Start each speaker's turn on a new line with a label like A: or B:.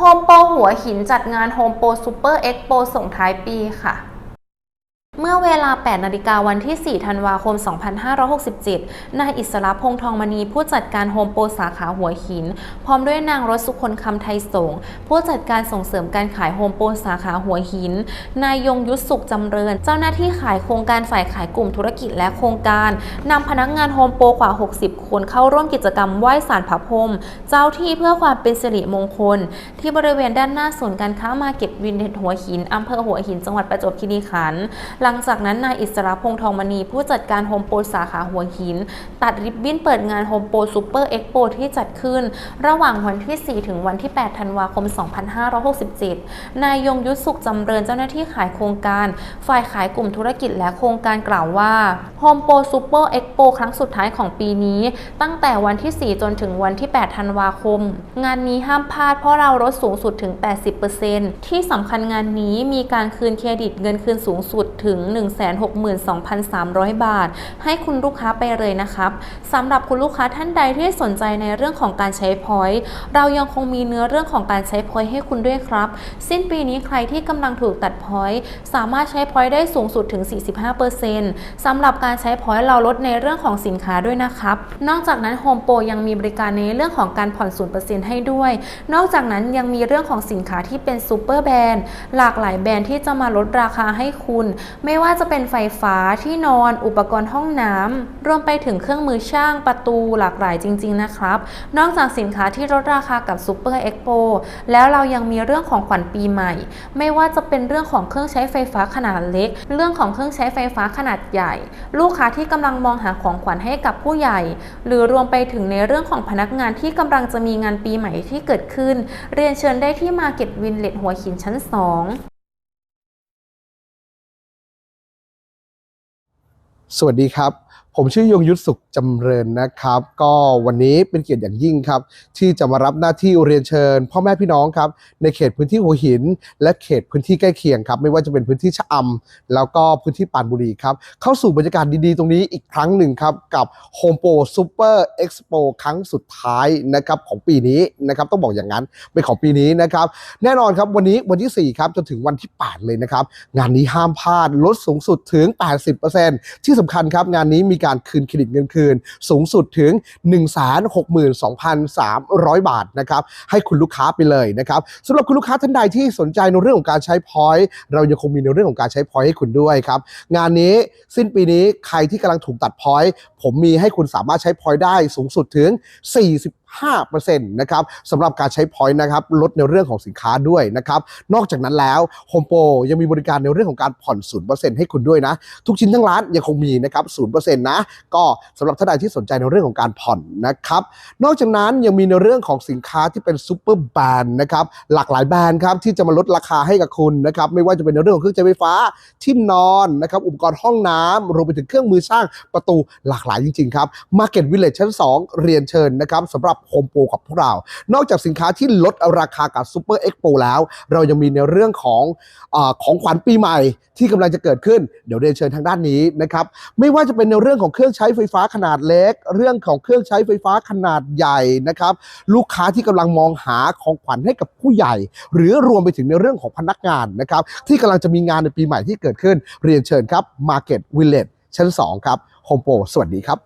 A: โฮมโปรหัวหินจัดงานโฮมโปรซูเปอร์เอ็กโปส่งท้ายปีค่ะ เมื่อเวลา 8 นาฬิกาวันที่ 4 ธันวาคม 2567 นายอิสระพงษ์ทองมณีผู้จัดการโฮมโปรสาขาหัวหิน พร้อมด้วยนางรสสุคนคำไทยสงผู้จัดการส่งเสริมการขายโฮมโปรสาขาหัวหิน นายยงยุทธสุขจำเริญ เจ้าหน้าที่ขายโครงการฝ่ายขายกลุ่มธุรกิจและโครงการนำพนักงานโฮมโปรกว่า 60 คนเข้าร่วมกิจกรรมไหว้สารพระพรมเจ้าที่เพื่อความเป็นสิริมงคล ที่บริเวณด้านหน้าศูนย์การค้ามาเก็ตวินเทจหัวหินอำเภอหัวหินจังหวัดประจวบคีรีขันธ์ลังจากนั้นนายอิสระพงษ์ทองมณีผู้จัดการโฮมโปรสาขาหัวหิน ตัดริบบิ้นเปิดงานโฮมโปรซูเปอร์เอ็กโปที่จัดขึ้น ระหว่างวันที่ 4 ถึงวันที่ 8 ธันวาคม 2567 นายยงยุทธสุขจำเริญเจ้าหน้าที่ขายโครงการ ฝ่ายขายกลุ่มธุรกิจและโครงการกล่าวว่าโฮมโปรซูเปอร์เอ็กโปครั้งสุดท้ายของปีนี้ ตั้งแต่วันที่ 4 จนถึงวันที่ 8 ธันวาคม งานนี้ห้ามพลาดเพราะเราลดสูงสุดถึง 80%ที่สำคัญงานนี้มีการคืนเครดิตเงินคืนสูงสุดถึงง 162,300 บาท ให้คุณลูกค้าไปเลยนะครับสำหรับคุณลูกค้าท่านใดที่สนใจในเรื่องของการใช้พอยต์เรายังคงมีเนื้อเรื่องของการใช้พอยต์ให้คุณด้วยครับ สิ้นปีนี้ใครที่กำลังถูกตัดพอยต์สามารถใช้พอยต์ได้สูงสุดถึง 45%สำหรับการใช้พอยต์เราลดในเรื่องของสินค้าด้วยนะครับ นอกจากนั้นโฮมโปรยังมีบริการในเรื่องของการผ่อน0%ให้ด้วย นอกจากนั้นยังมีเรื่องของสินค้าที่เป็นซูเปอร์แบรนด์หลากหลายแบรนด์ที่จะมาลดราคาให้คุณไม่ว่าจะเป็นไฟฟ้าที่นอนอุปกรณ์ห้องน้ำรวมไปถึงเครื่องมือช่างประตูหลากหลายจริง ๆ นะครับ นอกจากสินค้าที่ลดราคากับซูเปอร์เอ็กโปแล้วเรายังมีเรื่องของขวัญปีใหม่ ไม่ว่าจะเป็นเรื่องของเครื่องใช้ไฟฟ้าขนาดเล็ก เรื่องของเครื่องใช้ไฟฟ้าขนาดใหญ่ ลูกค้าที่กำลังมองหาของขวัญให้กับผู้ใหญ่ หรือรวมไปถึงในเรื่องของพนักงานที่กำลังจะมีงานปีใหม่ที่เกิดขึ้น เรียนเชิญได้ที่มาเก็ตวินเลตหัวหินชั้น 2
B: สวัสดีครับ ผมชื่อยงยุทธสุขจำเริญนะครับ ก็วันนี้เป็นเกียรติอย่างยิ่งครับ ที่จะมารับหน้าที่เรียนเชิญ พ่อแม่พี่น้องครับ ในเขตพื้นที่หัวหิน และเขตพื้นที่ใกล้เคียงครับ ไม่ว่าจะเป็นพื้นที่ชะอำแล้วก็พื้นที่ปานบุรีครับ เข้าสู่บรรยากาศดีๆ ตรงนี้อีกครั้งหนึ่งครับ กับ Home Pro Super Expo ครั้งสุดท้ายนะครับของปีนี้นะครับต้องบอกอย่างนั้นเป็นของปีนี้นะครับ แน่นอนครับวันนี้วันที่ 4 ครับจนถึงวันที่ 8 เลยนะครับงานนี้ห้ามพลาดลดสูงสุดถึง 80%ที่สำคัญครับงานนี้มีการคืนเครดิตเงินคืน สูงสุดถึง 162,300 บาทนะครับให้คุณลูกค้าไปเลยนะครับสำหรับคุณลูกค้าท่านใดที่สนใจในเรื่องของการใช้พอยต์เรายังคงมีในเรื่องของการใช้พอยต์ให้คุณด้วยครับงานนี้สิ้นปีนี้ใครที่กำลังถูกตัดพอยต์ผมมีให้คุณสามารถใช้พอยต์ได้สูงสุดถึง 45 5%นะครับสำหรับการใช้พอยต์นะครับลดในเรื่องของสินค้าด้วยนะครับนอกจากนั้นแล้ว Home Pro ยังมีบริการในเรื่องของการผ่อน 0%ให้คุณด้วยนะ ทุกชิ้นทั้งร้านยังคงมีนะครับ 0%นะ ก็สำหรับท่านใดที่สนใจในเรื่องของการผ่อนนะครับนอกจากนั้นยังมีในเรื่องของสินค้าที่เป็นซูเปอร์แบรนด์นะครับหลากหลายแบรนด์ครับที่จะมาลดราคาให้กับคุณนะครับไม่ว่าจะเป็นในเรื่องของเครื่องใช้ไฟฟ้าที่นอนนะครับอุปกรณ์ห้องน้ำรวมไปถึงเครื่องมือช่างประตูหลากหลายจริงๆครับ Market Village ชั้น 2 เรียนเชิญนะครับสำหรับโฮมโปรกับพวกเรา นอกจากสินค้าที่ลดราคากับซูเปอร์เอ็กโปแล้ว เรายังมีในเรื่องของอของขวัญปีใหม่ที่กำลังจะเกิดขึ้น เดี๋ยวเรียนเชิญทางด้านนี้นะครับ ไม่ว่าจะเป็นในเรื่องของเครื่องใช้ไฟฟ้าขนาดเล็ก เรื่องของเครื่องใช้ไฟฟ้าขนาดใหญ่นะครับ ลูกค้าที่กำลังมองหาของขวัญให้กับผู้ใหญ่ หรือรวมไปถึงในเรื่องของพนักงานนะครับ ที่กำลังจะมีงานในปีใหม่ที่เกิดขึ้น เรียนเชิญครับ Market Village ชั้น 2 ครับ Home Pro สวัสดีครับ